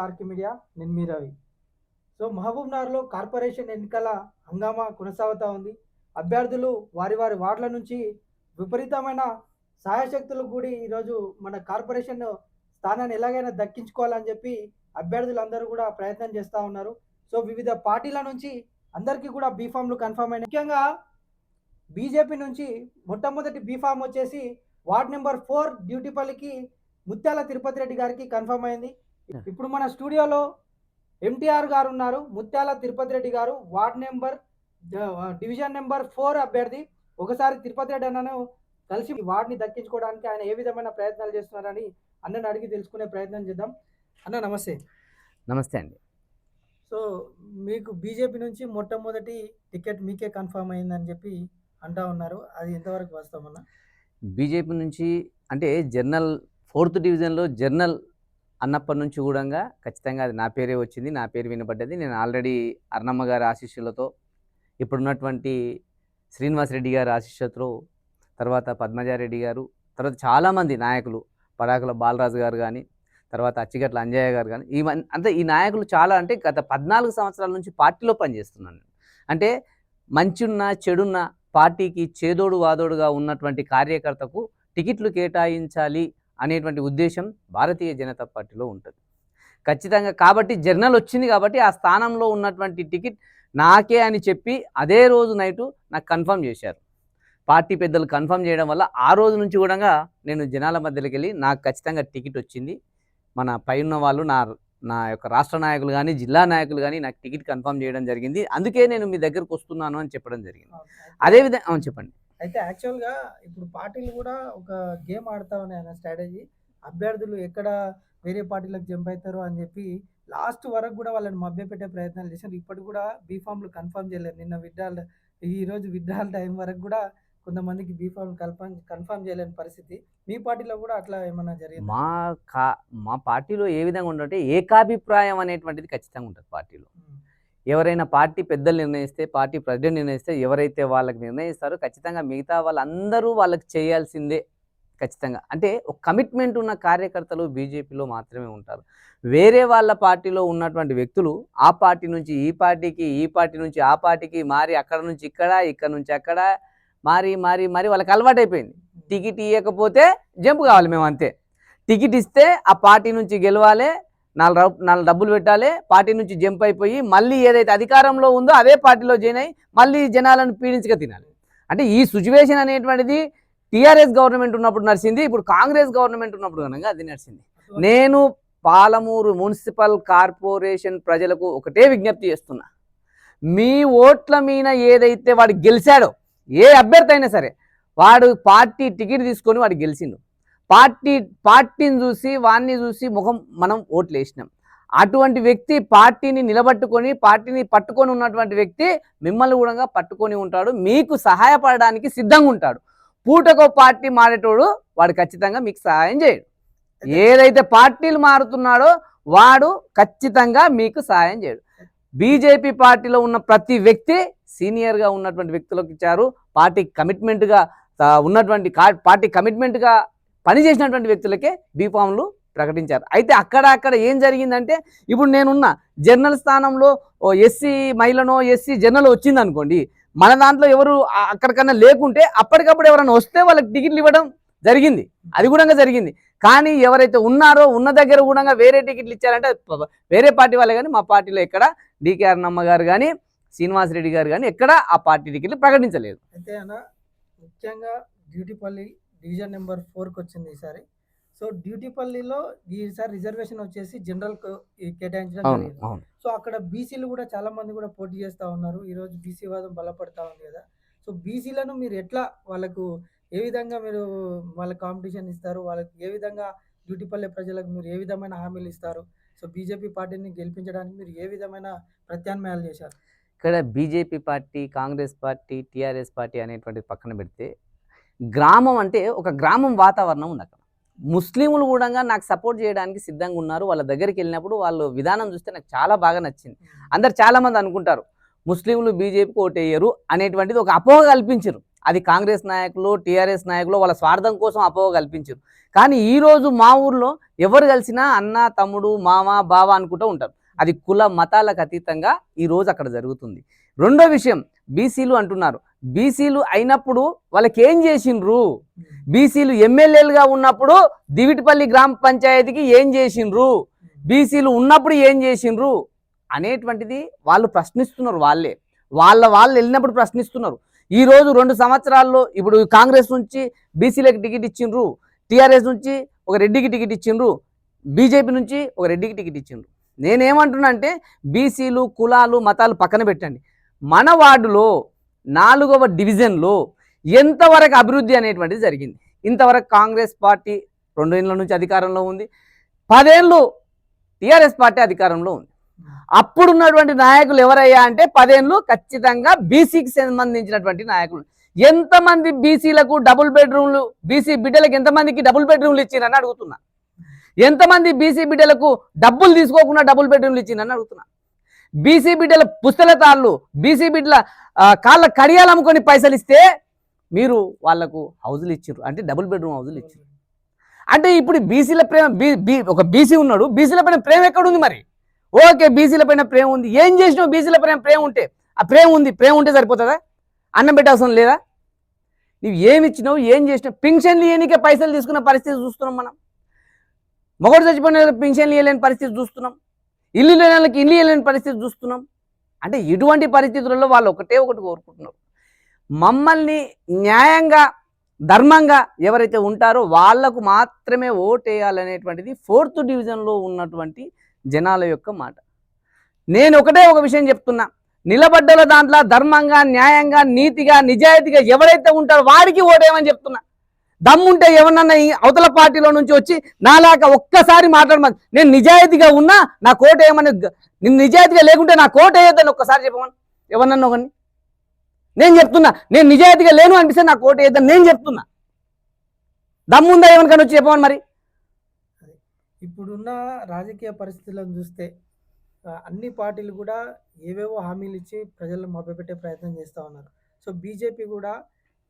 ఆర్కి media నేను మీ Ravi. So Mahabub నగర్లో కార్పొరేషన్ ఎన్నికల హంగామా కొనసాగుతూ ఉంది. అభ్యర్థులు వారి వారి వార్డుల నుంచి విపరీతమైన సహాయశక్తులు కూడి ఈరోజు మన కార్పొరేషన్ స్థానాన్ని ఎలాగైనా దక్కించుకోవాలని చెప్పి అభ్యర్థులందరూ కూడా ప్రయత్నం చేస్తూ ఉన్నారు. సో వివిధ పార్టీల నుంచి అందరికీ కూడా బీఫామ్లు కన్ఫర్మ్ అయినాయి. ముఖ్యంగా బీజేపీ నుంచి మొట్టమొదటి బీఫామ్ వచ్చేసి వార్డ్ నెంబర్ ఫోర్ డ్యూటీపల్లికి ముత్యాల తిరుపతి రెడ్డి గారికి కన్ఫర్మ్ అయింది. ఇప్పుడు మన స్టూడియోలో ఎంటీఆర్ గారు ఉన్నారు ముత్యాల తిరుపతి రెడ్డి గారు ward number division number four అభ్యర్థి. ఒకసారి తిరుపతి రెడ్డి అన్నను కలిసి వార్డ్ని దక్కించుకోవడానికి ఆయన ఏ విధమైన ప్రయత్నాలు చేస్తున్నారని అన్నని అడిగి తెలుసుకునే ప్రయత్నం చేద్దాం. అన్న నమస్తే. నమస్తే అండి. సో మీకు బీజేపీ నుంచి మొట్టమొదటి టికెట్ మీకే కన్ఫర్మ్ అయిందని చెప్పి అంటా ఉన్నారు. అది ఎంతవరకు వాస్తవం అన్న? బీజేపీ నుంచి అంటే జర్నల్ ఫోర్త్ డివిజన్లో జర్నల్ అన్నప్పటి నుంచి కూడా ఖచ్చితంగా అది నా పేరే వచ్చింది నా పేరు వినబడ్డది నేను ఆల్రెడీ అర్ణమ్మ గారి ఆశీస్సులతో ఇప్పుడున్నటువంటి శ్రీనివాస్ రెడ్డి గారి ఆశీస్సులతో తర్వాత పద్మజారెడ్డి గారు తర్వాత చాలామంది నాయకులు పడాకుల బాలరాజు గారు కానీ తర్వాత అచ్చిగట్ల అంజయ్య గారు కానీ ఈ అంటే ఈ నాయకులు చాలా అంటే గత పద్నాలుగు సంవత్సరాల నుంచి పార్టీలో పనిచేస్తున్నాను నేను. అంటే మంచున్న చెడున్న పార్టీకి చేదోడు వాదోడుగా ఉన్నటువంటి కార్యకర్తకు టికెట్లు కేటాయించాలి అనేటువంటి ఉద్దేశం భారతీయ జనతా పార్టీలో ఉంటుంది. ఖచ్చితంగా కాబట్టి జర్నల్ వచ్చింది కాబట్టి ఆ స్థానంలో ఉన్నటువంటి టికెట్ నాకే అని చెప్పి అదే రోజు నైటు నాకు కన్ఫర్మ్ చేశారు. పార్టీ పెద్దలు కన్ఫర్మ్ చేయడం వల్ల ఆ రోజు నుంచి కూడా నేను జనాల మధ్యలోకి వెళ్ళి నాకు ఖచ్చితంగా టికెట్ వచ్చింది. మన పై ఉన్న వాళ్ళు నా నా యొక్క రాష్ట్ర నాయకులు కానీ జిల్లా నాయకులు కానీ నాకు టికెట్ కన్ఫర్మ్ చేయడం జరిగింది. అందుకే నేను మీ దగ్గరకు వస్తున్నాను అని చెప్పడం జరిగింది. అదేవిధంగా అవును చెప్పండి. అయితే యాక్చువల్గా ఇప్పుడు పార్టీలు కూడా ఒక గేమ్ ఆడుతా ఉన్నాయి అన్న స్ట్రాటజీ. అభ్యర్థులు ఎక్కడ వేరే పార్టీలకు జంప్ అవుతారో అని చెప్పి లాస్ట్ వరకు కూడా వాళ్ళని మభ్యపెట్టే ప్రయత్నాలు చేశారు. ఇప్పటికి కూడా బీఫామ్లు కన్ఫర్మ్ చేయలేదు. నిన్న విడ్డాల్ ఈ రోజు విడ్డాల్ టైం వరకు కూడా కొంతమందికి బీఫామ్ కన్ఫర్మ్ కన్ఫర్మ్ చేయలేని పరిస్థితి. మీ పార్టీలో కూడా అట్లా ఏమన్నా జరిగింది? మా కా మా పార్టీలో ఏ విధంగా ఉందంటే ఏకాభిప్రాయం అనేటువంటిది ఖచ్చితంగా ఉంటుంది పార్టీలో. ఎవరైనా పార్టీ పెద్దలు నిర్ణయిస్తే పార్టీ ప్రెసిడెంట్ నిర్ణయిస్తే ఎవరైతే వాళ్ళకి నిర్ణయిస్తారో ఖచ్చితంగా మిగతా వాళ్ళందరూ వాళ్ళకి చేయాల్సిందే ఖచ్చితంగా. అంటే ఒక కమిట్మెంట్ ఉన్న కార్యకర్తలు బీజేపీలో మాత్రమే ఉంటారు. వేరే వాళ్ళ పార్టీలో ఉన్నటువంటి వ్యక్తులు ఆ పార్టీ నుంచి ఈ పార్టీకి ఈ పార్టీ నుంచి ఆ పార్టీకి మారి అక్కడ నుంచి ఇక్కడ ఇక్కడ నుంచి అక్కడ మారి మారి మారి వాళ్ళకి అలవాటైపోయింది. టికెట్ ఇవ్వకపోతే జంప్ కావాలి మేము అంతే టికెట్ ఇస్తే ఆ పార్టీ నుంచి గెలవాలి నాలుగు నాలుగు డబ్బులు పెట్టాలి పార్టీ నుంచి జంప్ అయిపోయి మళ్ళీ ఏదైతే అధికారంలో ఉందో అదే పార్టీలో జాయిన్ అయ్యి మళ్ళీ జనాలను పీడించక తినాలి. అంటే ఈ సిచ్యువేషన్ అనేటువంటిది టీఆర్ఎస్ గవర్నమెంట్ ఉన్నప్పుడు నడిచింది ఇప్పుడు కాంగ్రెస్ గవర్నమెంట్ ఉన్నప్పుడు కనుక అది నడిచింది. నేను పాలమూరు మున్సిపల్ కార్పొరేషన్ ప్రజలకు ఒకటే విజ్ఞప్తి చేస్తున్నా. మీ ఓట్ల మీద ఏదైతే వాడు గెలిచాడో ఏ అభ్యర్థి అయినా సరే వాడు పార్టీ టికెట్ తీసుకొని వాడు గెలిచిండు. పార్టీ పార్టీని చూసి వాడిని చూసి ముఖం మనం ఓట్లు వేసినాం. అటువంటి వ్యక్తి పార్టీని నిలబట్టుకొని పార్టీని పట్టుకొని ఉన్నటువంటి వ్యక్తి మిమ్మల్ని కూడా పట్టుకొని ఉంటాడు. మీకు సహాయపడడానికి సిద్ధంగా ఉంటాడు. పూటకో పార్టీ మారేటోడు వాడు ఖచ్చితంగా మీకు సహాయం చేయడు. ఏదైతే పార్టీలు మారుతున్నాడో వాడు ఖచ్చితంగా మీకు సహాయం చేయడు. బీజేపీ పార్టీలో ఉన్న ప్రతి వ్యక్తి సీనియర్గా ఉన్నటువంటి వ్యక్తులకు ఇచ్చారు. పార్టీ కమిట్మెంట్గా ఉన్నటువంటి కా- పార్టీ కమిట్మెంట్గా పనిచేసినటువంటి వ్యక్తులకే బీఫామ్లు ప్రకటించారు. అయితే అక్కడ అక్కడ ఏం జరిగిందంటే ఇప్పుడు నేనున్న జర్నల్ స్థానంలో ఓ ఎస్సీ మహిళనో ఎస్సీ జర్నల్ వచ్చింది అనుకోండి మన దాంట్లో ఎవరు అక్కడికన్నా లేకుంటే అప్పటికప్పుడు ఎవరైనా వస్తే వాళ్ళకి టికెట్లు ఇవ్వడం జరిగింది. అది కూడా జరిగింది. కానీ ఎవరైతే ఉన్నారో ఉన్న దగ్గర కూడా వేరే టికెట్లు ఇచ్చారంటే ప- వేరే పార్టీ వాళ్ళే కానీ మా పార్టీలో ఎక్కడ డికే అన్నమ్మ గారు కానీ శ్రీనివాస్ రెడ్డి గారు కానీ ఎక్కడ ఆ పార్టీ టికెట్లు ప్రకటించలేదు. అయితే ముఖ్యంగా డ్యూటీపల్లి డివిజన్ నెంబర్ ఫోర్కి వచ్చింది ఈసారి సో డ్యూటీపల్లిలో ఈసారి రిజర్వేషన్ వచ్చేసి జనరల్ కేటాయించడం జరిగింది. సో అక్కడ బీసీలు కూడా చాలా మంది కూడా పోటీ చేస్తూ ఉన్నారు. ఈరోజు బీసీ వాదం బలపడతా ఉంది కదా. సో బీసీలను మీరు ఎట్లా వాళ్ళకు ఏ విధంగా మీరు వాళ్ళ కాంపిటీషన్ ఇస్తారు? వాళ్ళకి ఏ విధంగా డ్యూటీపల్లి ప్రజలకు మీరు ఏ విధమైన హామీలు ఇస్తారు? సో బీజేపీ పార్టీని గెలిపించడానికి మీరు ఏ విధమైన ప్రత్యామ్నాయాలు చేశారు? ఇక్కడ BJP party Congress party TRS party అనేటువంటిది పక్కన పెడితే గ్రామం అంటే ఒక గ్రామం వాతావరణం ఉంది అక్కడ. ముస్లింలు కూడా నాకు సపోర్ట్ చేయడానికి సిద్ధంగా ఉన్నారు. వాళ్ళ దగ్గరికి వెళ్ళినప్పుడు వాళ్ళు విధానం చూస్తే నాకు చాలా బాగా నచ్చింది. అందరు చాలామంది అనుకుంటారు ముస్లింలు బీజేపీకి ఓటేయరు అనేటువంటిది ఒక అపోహ కల్పించరు. అది కాంగ్రెస్ నాయకులు టీఆర్ఎస్ నాయకులు వాళ్ళ స్వార్థం కోసం అపోహ కల్పించారు. కానీ ఈ రోజు మా ఊర్లో ఎవరు కలిసినా అన్న తమ్ముడు మామ బావ అనుకుంటూ ఉంటారు. అది కుల మతాలకు అతీతంగా ఈ రోజు అక్కడ జరుగుతుంది. రెండో విషయం బీసీలు అంటున్నారు. బీసీలు అయినప్పుడు వాళ్ళకి ఏం చేసిండ్రు? బీసీలు ఎమ్మెల్యేలుగా ఉన్నప్పుడు దివిటిపల్లి గ్రామ పంచాయతీకి ఏం చేసిండ్రు? బీసీలు ఉన్నప్పుడు ఏం చేసిండ్రు? అనేటువంటిది వాళ్ళు ప్రశ్నిస్తున్నారు వాళ్ళే. వాళ్ళ వాళ్ళు వెళ్ళినప్పుడు ప్రశ్నిస్తున్నారు. ఈ రోజు రెండు సంవత్సరాల్లో ఇప్పుడు కాంగ్రెస్ నుంచి బీసీలకు టికెట్ ఇచ్చిండ్రు. టీఆర్ఎస్ నుంచి ఒక రెడ్డికి టికెట్ ఇచ్చిండ్రు. బీజేపీ నుంచి ఒక రెడ్డికి టికెట్ ఇచ్చిండ్రు. నేనేమంటున్నా అంటే బీసీలు కులాలు మతాలు పక్కన పెట్టండి. మన వార్డులో నాలుగవ డివిజన్లో ఎంతవరకు అభివృద్ధి అనేటువంటిది జరిగింది. ఇంతవరకు కాంగ్రెస్ పార్టీ రెండు ఏళ్ళ నుంచి అధికారంలో ఉంది. పదేళ్ళు టీఆర్ఎస్ పార్టీ అధికారంలో ఉంది. అప్పుడున్నటువంటి నాయకులు ఎవరయ్యా అంటే పదేళ్ళు ఖచ్చితంగా బీసీకి సంబంధించినటువంటి నాయకులు. ఎంతమంది బీసీలకు డబుల్ బెడ్రూమ్లు బీసీ బిడ్డలకు ఎంతమందికి డబుల్ బెడ్రూమ్లు ఇచ్చిరని అడుగుతున్నా. ఎంతమంది బీసీ బిడ్డలకు డబ్బులు తీసుకోకుండా డబుల్ బెడ్రూమ్లు ఇచ్చిందని అడుగుతున్నా. బీసీ బిడ్డల పుస్తల తాళ్ళు బీసీ బిడ్డల కాళ్ళ కడియాలు అమ్ముకొని పైసలు ఇస్తే మీరు వాళ్ళకు హౌజులు ఇచ్చారు అంటే డబుల్ బెడ్రూమ్ హౌజులు ఇచ్చారు అంటే ఇప్పుడు బీసీల ప్రేమ బీ బీ ఒక బీసీ ఉన్నాడు బీసీల పైన ప్రేమ ఎక్కడుంది మరి? ఓకే బీసీల పైన ప్రేమ ఉంది. ఏం చేసినావు బీసీల పైన ప్రేమ ఉంటే? ఆ ప్రేమ ఉంది ప్రేమ ఉంటే సరిపోతుందా? అన్నం పెట్టాల్సిన లేదా? నువ్వు ఏమి ఇచ్చినావు ఏం చేసినావు? పింఛన్లు ఏనికే పైసలు తీసుకున్న పరిస్థితి చూస్తున్నాం మనం. మొగడు చచ్చిపోయిన వాళ్ళకి పింఛన్లు ఇవ్వలేని పరిస్థితి చూస్తున్నాం. ఇల్లు లేని వాళ్ళకి ఇల్లు ఇవ్వలేని పరిస్థితి చూస్తున్నాం. అంటే ఇటువంటి పరిస్థితులలో వాళ్ళు ఒకటే ఒకటి కోరుకుంటున్నారు. మమ్మల్ని న్యాయంగా ధర్మంగా ఎవరైతే ఉంటారో వాళ్ళకు మాత్రమే ఓటేయాలనేటువంటిది ఫోర్త్ డివిజన్లో ఉన్నటువంటి జనాల యొక్క మాట. నేను ఒకటే ఒక విషయం చెప్తున్నా. నిలబడ్డల దాంట్లో ధర్మంగా న్యాయంగా నీతిగా నిజాయితీగా ఎవరైతే ఉంటారో వారికి ఓటేయమని చెప్తున్నా. దమ్ముంటే ఏమన్నా అవతల పార్టీలో నుంచి వచ్చి నాలాక ఒక్కసారి మాట్లాడమని. నేను నిజాయితీగా ఉన్నా నా కోట ఏమని నేను నిజాయితీగా లేకుంటే నా కోట వేయొద్దని ఒక్కసారి చెప్పమని. ఎవరన్నా ఒకరిని. నేను చెప్తున్నా నేను నిజాయితీగా లేను అనిపిస్తే నా కోట వేయద్దని నేను చెప్తున్నా. దమ్ముందా ఏమనికని వచ్చి చెప్పమని మరి? ఇప్పుడున్న రాజకీయ పరిస్థితులను చూస్తే అన్ని పార్టీలు కూడా ఏవేవో హామీలు ఇచ్చి ప్రజలను మభ్యపెట్టే ప్రయత్నం చేస్తూ ఉన్నారు. సో బీజేపీ కూడా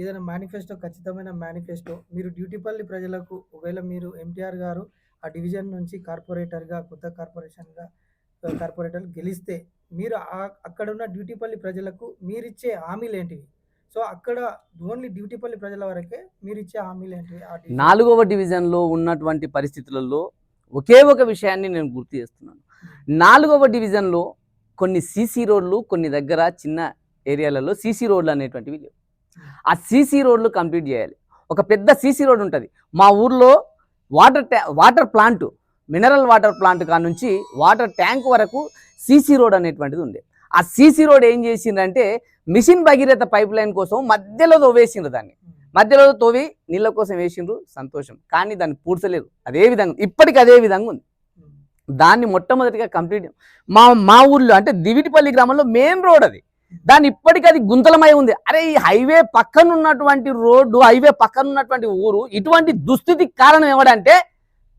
ఏదైనా మేనిఫెస్టో ఖచ్చితమైన మేనిఫెస్టో మీరు డ్యూటీపల్లి ప్రజలకు ఒకవేళ మీరు ఎంటీఆర్ గారు ఆ డివిజన్ నుంచి కార్పొరేటర్గా కొత్త కార్పొరేషన్గా కార్పొరేటర్ గెలిస్తే మీరు అక్కడ ఉన్న డ్యూటీపల్లి ప్రజలకు మీరిచ్చే హామీలు ఏంటివి? సో అక్కడ ఓన్లీ డ్యూటీపల్లి ప్రజల వరకే మీరు ఇచ్చే హామీలు ఏంటివి? నాలుగవ డివిజన్లో ఉన్నటువంటి పరిస్థితులలో ఒకే ఒక విషయాన్ని నేను గుర్తు చేస్తున్నాను. నాలుగవ డివిజన్లో కొన్ని సీసీ రోడ్లు కొన్ని దగ్గర చిన్న ఏరియాలలో సీసీ రోడ్లు అనేటువంటివి లేవు. ఆ సీసీ రోడ్లు కంప్లీట్ చేయాలి. ఒక పెద్ద సీసీ రోడ్ ఉంటుంది. మా ఊర్లో water ట్యా water plant mineral water plant కాడ నుంచి వాటర్ ట్యాంక్ వరకు సీసీ రోడ్ అనేటువంటిది ఉంది ఆ సీసీ రోడ్ ఏం చేసిందంటే మిషన్ భగీరథ పైప్ లైన్ కోసం మధ్యలో తోవేసిండ్రు దాన్ని. మధ్యలో తోవి నీళ్ళ కోసం వేసిండ్రు సంతోషం. కానీ దాన్ని పూడ్చలేదు. అదే విధంగా ఇప్పటికి అదే విధంగా ఉంది. దాన్ని మొట్టమొదటిగా కంప్లీట్ మా మా ఊర్లో అంటే దివిటిపల్లి గ్రామంలో మెయిన్ రోడ్ అది. దాని ఇప్పటికీ అది గుంతలమై ఉంది. అరే ఈ హైవే పక్కన ఉన్నటువంటి రోడ్డు హైవే పక్కన ఉన్నటువంటి ఊరు ఇటువంటి దుస్థితికి కారణం ఏమడంటే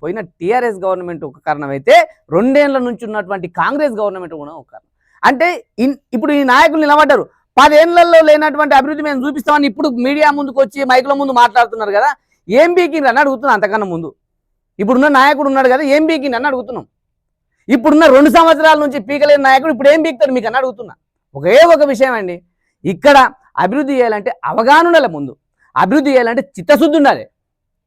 పోయిన టీఆర్ఎస్ గవర్నమెంట్ ఒక కారణం అయితే రెండేళ్ళ నుంచి ఉన్నటువంటి కాంగ్రెస్ గవర్నమెంట్ కూడా ఒక కారణం. అంటే ఇప్పుడు ఈ నాయకులు నిలబడ్డారు. పదేళ్ళలో లేనటువంటి అభివృద్ధి మేము చూపిస్తామని ఇప్పుడు మీడియా ముందుకు వచ్చి మైకుల ముందు మాట్లాడుతున్నారు కదా ఏం బీకిండ్రు అని అడుగుతున్నాం అంతకన్నా ముందు. ఇప్పుడున్న నాయకుడు ఉన్నాడు కదా ఏం బీకిండి అని అడుగుతున్నాం. ఇప్పుడున్న రెండు సంవత్సరాల నుంచి పీకలేని నాయకుడు ఇప్పుడు ఏం పీకుతాడు మీకు అని అడుగుతున్నా. ఒకే ఒక విషయం అండి ఇక్కడ అభివృద్ధి చేయాలంటే అవగాహన ఉండాలి ముందు. అభివృద్ధి చేయాలంటే చిత్తశుద్ధి ఉండాలి.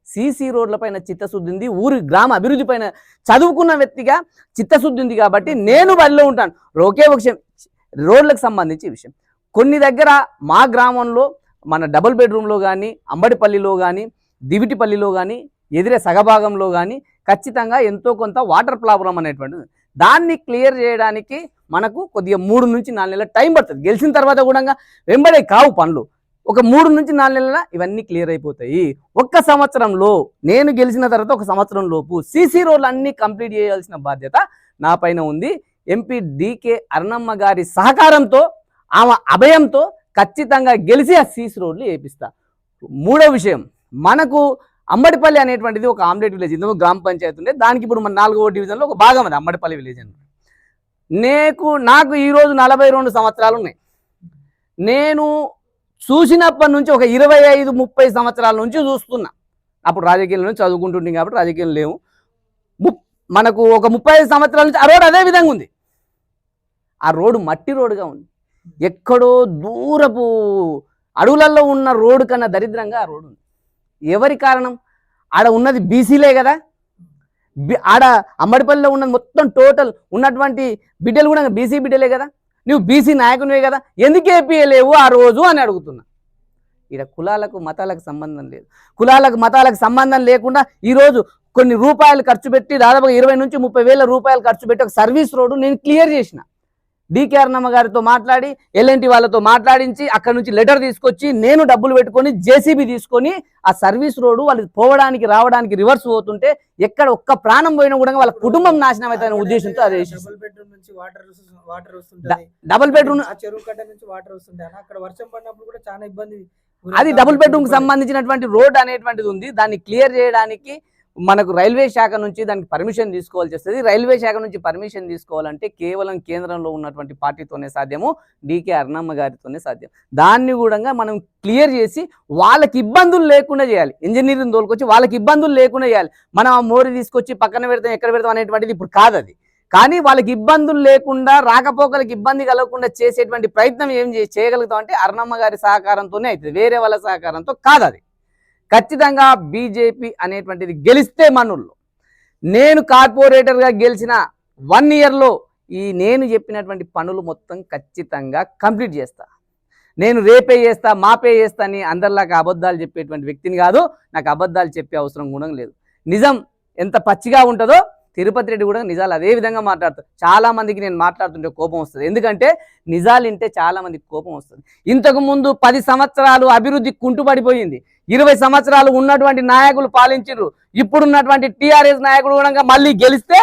సీసీ రోడ్ల పైన చిత్తశుద్ధి ఉంది ఊరి గ్రామ అభివృద్ధి పైన చదువుకున్న వ్యక్తిగా చిత్తశుద్ధి ఉంది కాబట్టి నేను బడిలో ఉంటాను. ఒకే ఒక విషయం రోడ్లకు సంబంధించి విషయం. కొన్ని దగ్గర మా గ్రామంలో మన డబుల్ బెడ్రూమ్లో కానీ అంబడిపల్లిలో కానీ దివిటిపల్లిలో కానీ ఎదిరే సగభాగంలో కానీ ఖచ్చితంగా ఎంతో కొంత వాటర్ ప్రాబ్లం అనేటువంటిది దాన్ని క్లియర్ చేయడానికి మనకు కొద్దిగా మూడు నుంచి నాలుగు నెలల టైం పడుతుంది. గెలిచిన తర్వాత కూడా వెంబడే కావు పనులు. ఒక మూడు నుంచి నాలుగు నెలల ఇవన్నీ క్లియర్ అయిపోతాయి. ఒక్క సంవత్సరంలో నేను గెలిచిన తర్వాత ఒక సంవత్సరం లోపు సీసీ రోడ్లు అన్నీ కంప్లీట్ చేయాల్సిన బాధ్యత నా పైన ఉంది. ఎంపీ డికే అరుణమ్మ గారి సహకారంతో ఆమె అభయంతో ఖచ్చితంగా గెలిచి ఆ సీసీ రోడ్లు వేపిస్తా మూడో విషయం మనకు అమ్మడిపల్లి అనేటువంటిది ఒక ఆమ్లెట్ విలేజ్. ఇందులో గ్రామ పంచాయతీ ఉండే. దానికి ఇప్పుడు మన నాలుగో డివిజన్లో ఒక భాగం అది అమ్మడిపల్లి విలేజ్ అని. నీకు నాకు ఈరోజు నలభై రెండు సంవత్సరాలు ఉన్నాయి. నేను చూసినప్పటి నుంచి ఒక ఇరవై ఐదు ముప్పై సంవత్సరాల నుంచి చూస్తున్నా. అప్పుడు రాజకీయంలో చదువుకుంటుండే కాబట్టి రాజకీయాలు లేవు. ము- మనకు ఒక ముప్పై ఐదు సంవత్సరాల నుంచి ఆ రోడ్ అదే విధంగా ఉంది. ఆ రోడ్డు మట్టి రోడ్డుగా ఉంది. ఎక్కడో దూరపు అడవులలో ఉన్న రోడ్డు కన్నా దరిద్రంగా ఆ రోడ్డు ఉంది. ఎవరి కారణం? ఆడ ఉన్నది బీసీలే కదా? బి- ఆడ అమ్మడిపల్లిలో ఉన్నది మొత్తం టోటల్ ఉన్నటువంటి బిడ్డలు కూడా బీసీ బిడ్డలే కదా? నువ్వు బీసీ నాయకునివే కదా? ఎందుకు ఏపీయలేవు ఆ రోజు అని అడుగుతున్నా. ఇక్కడ కులాలకు మతాలకు సంబంధం లేదు. కులాలకు మతాలకు సంబంధం లేకుండా ఈరోజు కొన్ని రూపాయలు ఖర్చు పెట్టి దాదాపుగా ఇరవై నుంచి ముప్పై వేల రూపాయలు ఖర్చు పెట్టి ఒక సర్వీస్ రోడ్డు నేను క్లియర్ చేసిన. డికే అర్ణమ్మ గారితో మాట్లాడి ఎల్ఎన్టీ వాళ్ళతో మాట్లాడించి అక్కడ నుంచి లెటర్ తీసుకొచ్చి నేను డబ్బులు పెట్టుకొని జేసీబీ తీసుకొని ఆ సర్వీస్ రోడ్డు వాళ్ళు పోవడానికి రావడానికి రివర్స్ పోతుంటే ఎక్కడ ఒక్క ప్రాణం పోయినా కూడా వాళ్ళ కుటుంబం నాశనం అవుతుందనే ఉద్దేశంతో అది డబుల్ బెడ్రూమ్ నుంచి వాటర్ వాటర్ వస్తుంటది. డబుల్ బెడ్రూమ్ ఆ చెరువు కట్ట నుంచి వాటర్ వస్తుంటాయి అన్న. అక్కడ వర్షం పడినప్పుడు కూడా చాలా ఇబ్బంది అది డబుల్ బెడ్రూమ్కి సంబంధించినటువంటి రోడ్ అనేటువంటిది ఉంది. దాన్ని క్లియర్ చేయడానికి మనకు రైల్వే శాఖ నుంచి దానికి పర్మిషన్ తీసుకోవాల్సి వస్తుంది. రైల్వే శాఖ నుంచి పర్మిషన్ తీసుకోవాలంటే కేవలం కేంద్రంలో ఉన్నటువంటి పార్టీతోనే సాధ్యము డికే అర్ణమ్మ గారితోనే సాధ్యం. దాన్ని కూడా మనం క్లియర్ చేసి వాళ్ళకి ఇబ్బందులు లేకుండా చేయాలి. ఇంజనీరింగ్ తోలుకొచ్చి వాళ్ళకి ఇబ్బందులు లేకుండా చేయాలి. మనం ఆ మోరి తీసుకొచ్చి పక్కన పెడతాం ఎక్కడ పెడతాం అనేటువంటిది ఇప్పుడు కాదు అది కానీ వాళ్ళకి ఇబ్బందులు లేకుండా రాకపోకలకు ఇబ్బంది కలగకుండా చేసేటువంటి ప్రయత్నం ఏం చేయగలుగుతాం అంటే అర్ణమ్మ గారి సహకారంతోనే అవుతుంది వేరే వాళ్ళ సహకారంతో కాదు అది ఖచ్చితంగా బీజేపీ అనేటువంటిది గెలిస్తే మనూళ్ళు నేను కార్పొరేటర్గా గెలిచిన వన్ ఇయర్లో ఈ నేను చెప్పినటువంటి పనులు మొత్తం ఖచ్చితంగా కంప్లీట్ చేస్తా. నేను రేపే చేస్తా మాపే చేస్తా అని అందరిలాగా అబద్ధాలు చెప్పేటువంటి వ్యక్తిని కాదు నాకు అబద్ధాలు చెప్పే అవసరం కూడా లేదు. నిజం ఎంత పచ్చిగా ఉంటుందో తిరుపతి రెడ్డి కూడా నిజాలు అదే విధంగా మాట్లాడతారు చాలా మందికి నేను మాట్లాడుతుంటే కోపం వస్తుంది. ఎందుకంటే నిజాలు వింటే చాలా మందికి కోపం వస్తుంది. ఇంతకు ముందు పది సంవత్సరాలు అభివృద్ధి కుంటుపడిపోయింది. ఇరవై సంవత్సరాలు ఉన్నటువంటి నాయకులు పాలించారు ఇప్పుడున్నటువంటి టీఆర్ఎస్ నాయకుడు కూడా మళ్ళీ గెలిస్తే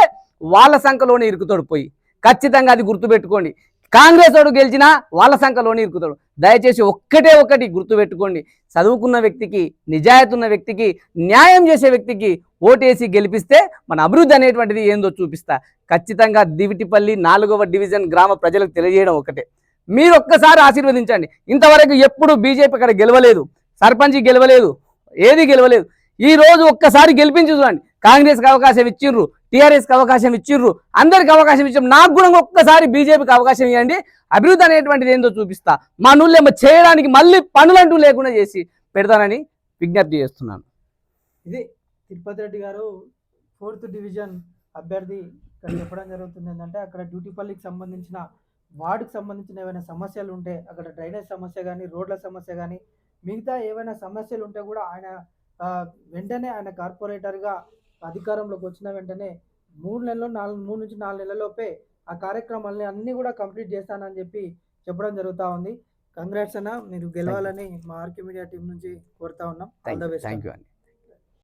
వాళ్ళ సంఖ్యలోనే ఇరుకుతోడిపోయి ఖచ్చితంగా అది గుర్తుపెట్టుకోండి. కాంగ్రెస్ వాడు గెలిచినా వాళ్ళ సంఖ్యలోనే ఇరుకుతాడు. దయచేసి ఒక్కటే ఒక్కటి గుర్తుపెట్టుకోండి. చదువుకున్న వ్యక్తికి నిజాయితీ ఉన్న వ్యక్తికి న్యాయం చేసే వ్యక్తికి ఓటేసి గెలిపిస్తే మన అభివృద్ధి అనేటువంటిది ఏందో చూపిస్తా. ఖచ్చితంగా దివిటిపల్లి నాలుగవ డివిజన్ గ్రామ ప్రజలకు తెలియజేయడం ఒకటే. మీరు ఒక్కసారి ఆశీర్వదించండి. ఇంతవరకు ఎప్పుడు బీజేపీ అక్కడ గెలవలేదు. సర్పంచ్ గెలవలేదు. ఏది గెలవలేదు. ఈ రోజు ఒక్కసారి గెలిపించి చూడండి. కాంగ్రెస్కి అవకాశం ఇచ్చిర్రు టీఆర్ఎస్కి అవకాశం ఇచ్చిర్రు అందరికి అవకాశం ఇచ్చాం. నాకు కూడా ఒక్కసారి బీజేపీకి అవకాశం ఇవ్వండి. అభివృద్ధి అనేటువంటిది ఏందో చూపిస్తా. మా నుళ్ళేమో చేయడానికి మళ్ళీ పనులంటూ లేకుండా చేసి పెడతానని విజ్ఞప్తి చేస్తున్నాను. ఇది తిరుపతి రెడ్డి గారు ఫోర్త్ డివిజన్ అభ్యర్థి ఇక్కడ చెప్పడం జరుగుతుంది. ఏంటంటే అక్కడ డ్యూటీపల్లికి సంబంధించిన వార్డుకి సంబంధించిన ఏమైనా సమస్యలు ఉంటే అక్కడ డ్రైనేజ్ సమస్య కానీ రోడ్ల సమస్య కానీ మిగతా ఏవైనా సమస్యలు ఉంటే కూడా ఆయన వెంటనే ఆయన కార్పొరేటర్గా అధికారంలోకి వచ్చిన వెంటనే మూడు నెలలు నాలుగు మూడు నుంచి నాలుగు నెలలలోపే ఆ కార్యక్రమాలని అన్నీ కూడా కంప్లీట్ చేస్తానని చెప్పి చెప్పడం జరుగుతూ ఉంది. కంగ్రాట్స్ అన్న మీరు గెలవాలని మా ఆర్కే మీడియా టీం నుంచి కోరుతా ఉన్నాం. All the best thank you అండి.